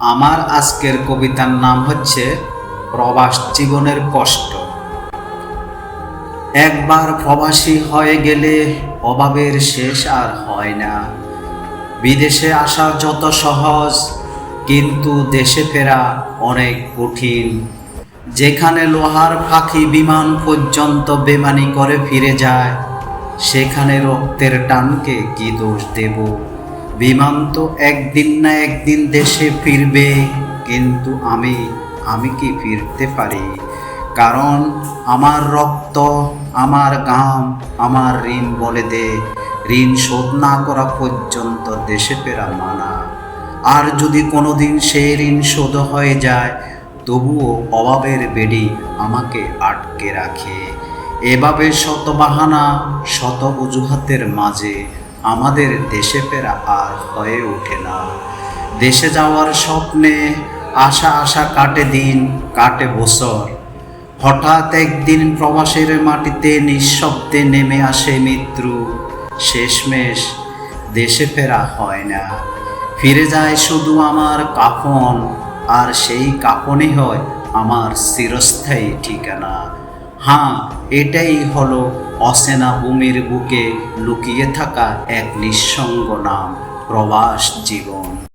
আমার আজকের কবিতার নাম হচ্ছে প্রবাস জীবনের কষ্ট। একবার প্রবাসী হয়ে গেলে অভাবের শেষ আর হয় না। বিদেশে আসা যত সহজ, কিন্তু দেশে ফেরা অনেক কঠিন। যেখানে লোহার পাখি বিমান পর্যন্ত বেমানি করে ফিরে যায়, সেখানে রক্তের টানকে কি দোষ দেব? বিমান তো একদিন না একদিন দেশে ফিরবে, কিন্তু আমি আমি কি ফিরতে পারি? কারণ আমার রক্ত, আমার গাম আমার ঋণ বলে দে, ঋণ শোধ না করা পর্যন্ত দেশে ফেরা মানা। আর যদি কোনোদিন সেই ঋণ শোধ হয়ে যায়, তবুও অভাবের বেড়ি আমাকে আটকে রাখে। এভাবে শত বাহানা শত অজুহাতের মাঝে আমাদের দেশে ফেরা আর হয়ে ওঠে না। দেশে যাওয়ার স্বপ্নে আশা আশা কাটে দিন, কাটে বছর। হঠাৎ একদিন প্রবাসের মাটিতে নিঃশব্দে নেমে আসে মৃত্যু। শেষমেশ দেশে ফেরা হয় না। ফিরে যায় শুধু আমার কাফন, আর সেই কাফনই হয় আমার চিরস্থায়ী ঠিকানা। হ্যাঁ এটাই হলো অচেনা ভূমির বুকে লুকিয়ে থাকা এক নিঃসঙ্গ নাম প্রবাস জীবন।